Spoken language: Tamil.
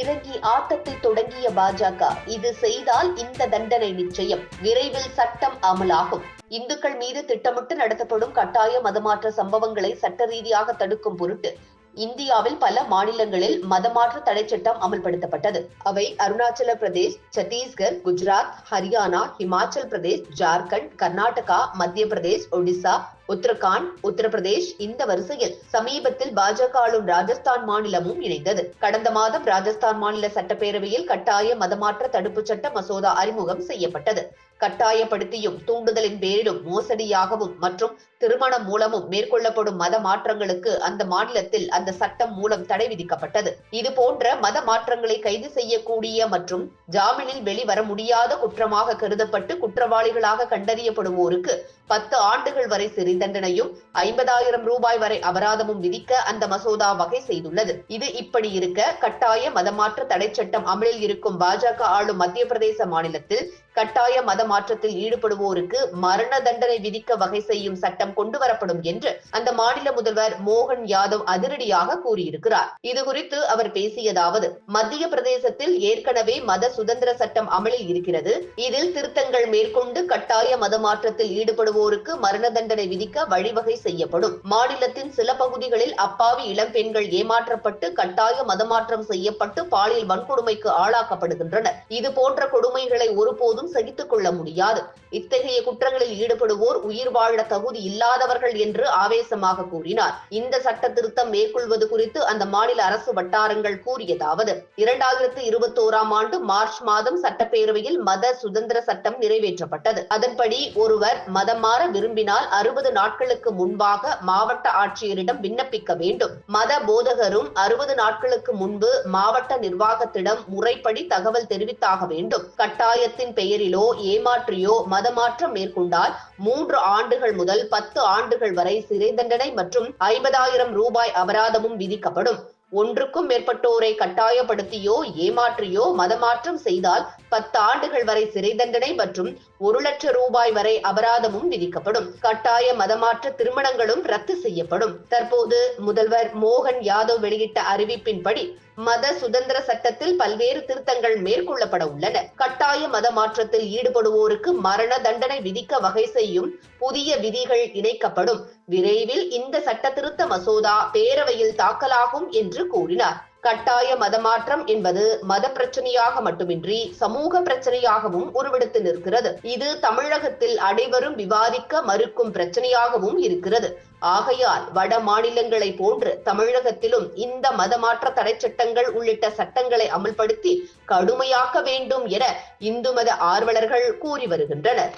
இறங்கி ஆட்டத்தை தொடங்கிய பாஜக இது செய்தால் இந்த தண்டனை நிச்சயம். விரைவில் சட்டம் அமலாகும். இந்துக்கள் மீது திட்டமிட்டு நடத்தப்படும் கட்டாய மதமாற்ற சம்பவங்களை சட்ட ரீதியாக தடுக்கும் பொருட்டு இந்தியாவில் பல மாநிலங்களில் மதமாற்ற தடை சட்டம் அமல்படுத்தப்பட்டது. அவை அருணாச்சல பிரதேஷ் சத்தீஸ்கர் குஜராத் ஹரியானா ஹிமாச்சல் பிரதேஷ் ஜார்க்கண்ட் கர்நாடகா மத்திய பிரதேஷ் ஒடிசா உத்தரகாண்ட் உத்தரப்பிரதேஷ் இந்த வரிசையில் சமீபத்தில் பாஜக ஆளும் ராஜஸ்தான் மாநிலமும் இணைந்தது. கடந்த மாதம் ராஜஸ்தான் மாநில சட்டப்பேரவையில் கட்டாய மதமாற்ற தடுப்பு சட்ட மசோதா அறிமுகம் செய்யப்பட்டது. கட்டாயப்படுத்தியும் தூண்டுதலின் பேரிலும் மோசடியாகவும் மற்றும் திருமணம் மூலமும் மேற்கொள்ளப்படும் மத மாற்றங்களுக்கு அந்த மாநிலத்தில் அந்த சட்டம் மூலம் தடை விதிக்கப்பட்டது. இது போன்ற மத மாற்றங்களை கைது செய்யக்கூடிய மற்றும் ஜாமீனில் வெளிவர முடியாத குற்றமாக கருதப்பட்டு குற்றவாளிகளாக கண்டறியப்படுவோருக்கு பத்து ஆண்டுகள் வரை சிறை தண்டனையும் ஐம்பதாயிரம் ரூபாய் வரை அபராதமும் விதிக்க அந்த மசோதா வகை செய்துள்ளது. இது இப்படி இருக்க கட்டாய மதமாற்ற தடை சட்டம் அமலில் இருக்கும் பாஜக ஆளும் மத்திய பிரதேச மாநிலத்தில் கட்டாய மதமாற்றத்தில் ஈடுபடுவோருக்கு மரண தண்டனை விதிக்க வகை செய்யும் சட்டம் கொண்டு வரப்படும் என்று அந்த மாநில முதல்வர் மோகன் யாதவ் அதிரடியாக கூறியிருக்கிறார். இது குறித்து அவர் பேசியதாவது மத்திய பிரதேசத்தில் ஏற்கனவே மத சுதந்திர சட்டம் அமலில் இருக்கிறது. இதில் திருத்தங்கள் மேற்கொண்டு கட்டாய மதமாற்றத்தில் ஈடுபடுவோருக்கு மரண தண்டனை விதி விதிக்க வழிவகை செய்யப்படும். மாநிலத்தின் சில பகுதிகளில் அப்பாவி இளம் பெண்கள் ஏமாற்றப்பட்டு கட்டாய மதமாற்றம் செய்யப்பட்டு பாலியல் வன்கொடுமைக்கு ஆளாக்கப்படுகின்றனர். இது போன்ற கொடுமைகளை ஒருபோதும் சகித்துக் கொள்ள முடியாது. இத்தகைய குற்றங்களில் ஈடுபடுவோர் உயிர் வாழ தகுதி இல்லாதவர்கள் என்று ஆவேசமாக கூறினார். இந்த சட்ட திருத்தம் மேற்கொள்வது குறித்து அந்த மாநில அரசு வட்டாரங்கள் கூறியதாவது. இரண்டாயிரத்து இருபத்தோராம் ஆண்டு மார்ச் மாதம் சட்டப்பேரவையில் மத சுதந்திர சட்டம் நிறைவேற்றப்பட்டது. அதன்படி ஒருவர் மதம் மாற விரும்பினால் அறுபது நாட்களுக்கு முன்பாக மாவட்ட ஆட்சியரிடம் விண்ணப்பிக்க வேண்டும். மத போதகரும் அறுபது நாட்களுக்கு முன்பு மாவட்ட நிர்வாகத்திடம் முறைப்படி தகவல் தெரிவித்தாக வேண்டும். கட்டாயத்தின் பெயரிலோ ஏமாற்றியோ மதமாற்றம் மேற்கொண்டால் மூன்று ஆண்டுகள் முதல் பத்து ஆண்டுகள் வரை சிறை தண்டனை மற்றும் ஐம்பதாயிரம் ரூபாய் அபராதமும் விதிக்கப்படும். ஒன்றுக்கும் மேற்பட்டோரை கட்டாயப்படுத்தியோ ஏமாற்றியோ மதமாற்றம் செய்தால் பத்து ஆண்டுகள் வரை சிறை தண்டனை மற்றும் ஒரு லட்சம் ரூபாய் வரை அபராதமும் விதிக்கப்படும். கட்டாய மதமாற்ற திருமணங்களும் ரத்து செய்யப்படும். தற்போது முதல்வர் மோகன் யாதவ் வெளியிட்ட அறிவிப்பின்படி மத சுதந்திர சட்டத்தில் பல்வேறு திருத்தங்கள் மேற்கொள்ளப்பட உள்ளன. கட்டாய மத மாற்றத்தில் ஈடுபடுவோருக்கு மரண தண்டனை விதிக்க வகை செய்யும் புதிய விதிகள் இணைக்கப்படும். விரைவில் இந்த சட்ட திருத்த மசோதா பேரவையில் தாக்கலாகும் என்று கூறினார். கட்டாய மதமாற்றம் என்பது மத பிரச்சனையாக மட்டுமின்றி சமூக பிரச்சனையாகவும் உருவெடுத்து நிற்கிறது. இது தமிழகத்தில் அனைவரும் விவாதிக்க மறுக்கும் பிரச்சனையாகவும் இருக்கிறது. ஆகையால் வட மாநிலங்களை போன்று தமிழகத்திலும் இந்த மதமாற்ற தடை சட்டங்கள் உள்ளிட்ட சட்டங்களை அமல்படுத்தி கடுமையாக்க வேண்டும் என இந்து மத ஆர்வலர்கள் கூறி வருகின்றனர்.